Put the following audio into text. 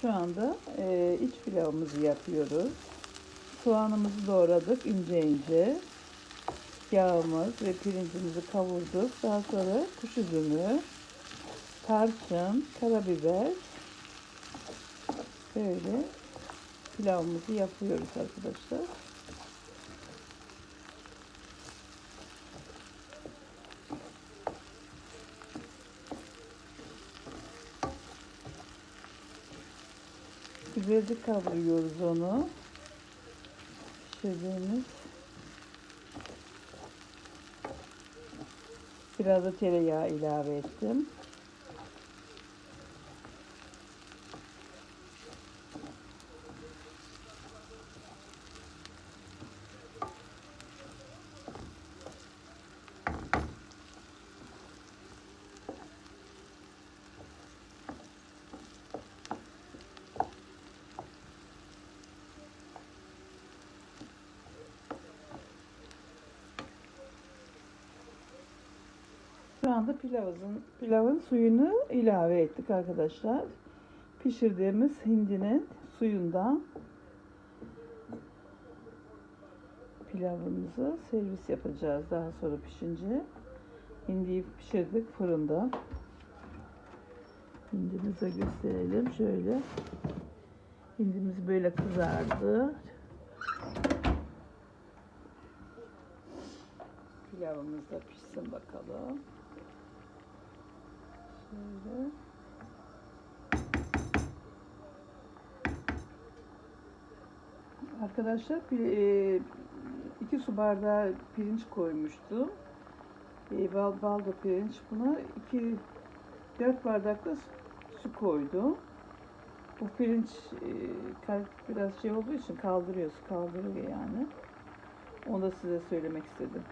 Şu anda e, iç pilavımızı yapıyoruz. Soğanımızı doğradık ince ince. Yağımız ve pirincimizi kavurduk. Daha sonra kuş üzümü, tarçın, karabiber böyle pilavımızı yapıyoruz arkadaşlar. Güzelce kavuruyoruz onu. Pişirdiğimiz. Biraz da tereyağı ilave ettim. Şu anda pilavın, pilavın suyunu ilave ettik arkadaşlar. Pişirdiğimiz hindinin suyundan pilavımızı servis yapacağız daha sonra pişince. Hindiyi pişirdik fırında. Hindimize gösterelim şöyle. Hindimiz böyle kızardı. Pilavımız da pişsin bakalım. Şöyle. Arkadaşlar e, iki su bardağı pirinç koymuştum. E, bal, baldo pirinç. Buna iki dört bardak da su- koydum. Bu pirinç e, biraz şey olduğu için kaldırıyor, su kaldırıyor yani. Onu da size söylemek istedim.